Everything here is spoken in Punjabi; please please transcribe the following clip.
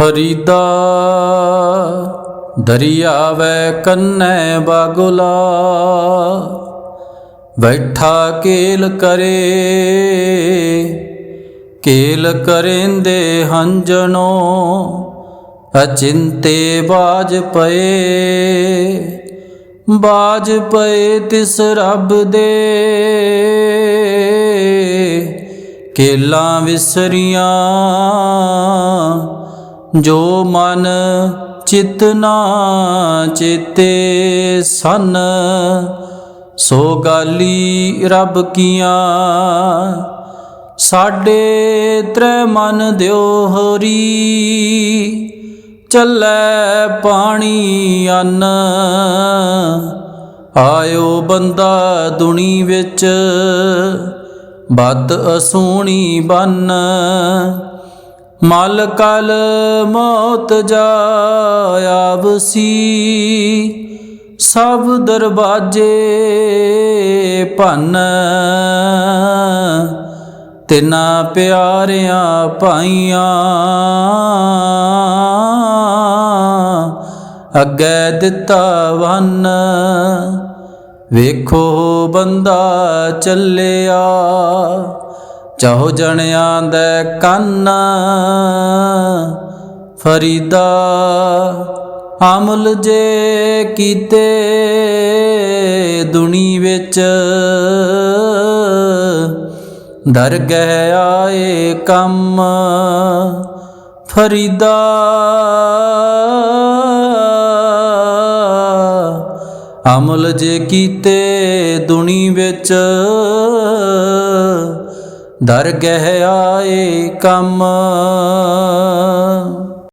ਫਰੀਦਾ ਦਰਿਆ ਵੈ ਕੰਨੈ ਬਾਗੁਲਾ, ਬੈਠਾ ਕੇਲ ਕਰੇ, ਕੇਲ ਕਰੇਂਦੇ ਹੰਝਣੋ, ਅਚਿੰਤੇ ਬਾਜ ਪਏ ਬਾਜ ਪਏ ਤਿਸ ਰੱਬ ਦੇ। ਕੇਲਾਂ ਵਿਸਰੀਆਂ ਜੋ ਮਨ ਚਿਤ ਨਾ ਚੇਤੇ ਸਨ, ਸੋ ਗਾਲੀ ਰੱਬ ਕੀਆਂ। ਸਾਡੇ ਤ੍ਰੈ ਮਨ ਦਿਓ ਹੋਰੀ ਚੱਲੈ ਪਾਣੀ ਅੰਨ। ਆਇਓ ਬੰਦਾ ਦੁਨੀ ਵਿੱਚ ਬਦ ਅਸੂਣੀ ਬੰਨ। ਮਲ ਕਲ ਮੌਤ ਜਾਇਆਵਸੀ ਸਭ ਦਰਵਾਜੇ ਭੰਨ। ਤਿਨਾ ਪਿਆਰਿਆਂ ਪਾਈਆਂ ਅੱਗੇ ਦਿੱਤਾ ਵਨ। ਵੇਖੋ ਬੰਦਾ ਚੱਲਿਆ ਚਾਹੋ ਜਣਿਆਂ ਦੇ ਕੰਨ ਫਰੀਦਾ, ਅਮਲ ਜੇ ਕੀਤੇ ਦੁਨੀ ਵਿੱਚ। ਦਰਗਹਿ ਆਏ ਕੰਮ ਫਰੀਦਾ, ਅਮਲ ਜੇ ਕੀਤੇ ਦੁਨੀ ਵਿੱਚ। ਦਰ ਦਰਗਹਿ ਆਏ ਕੰਮ।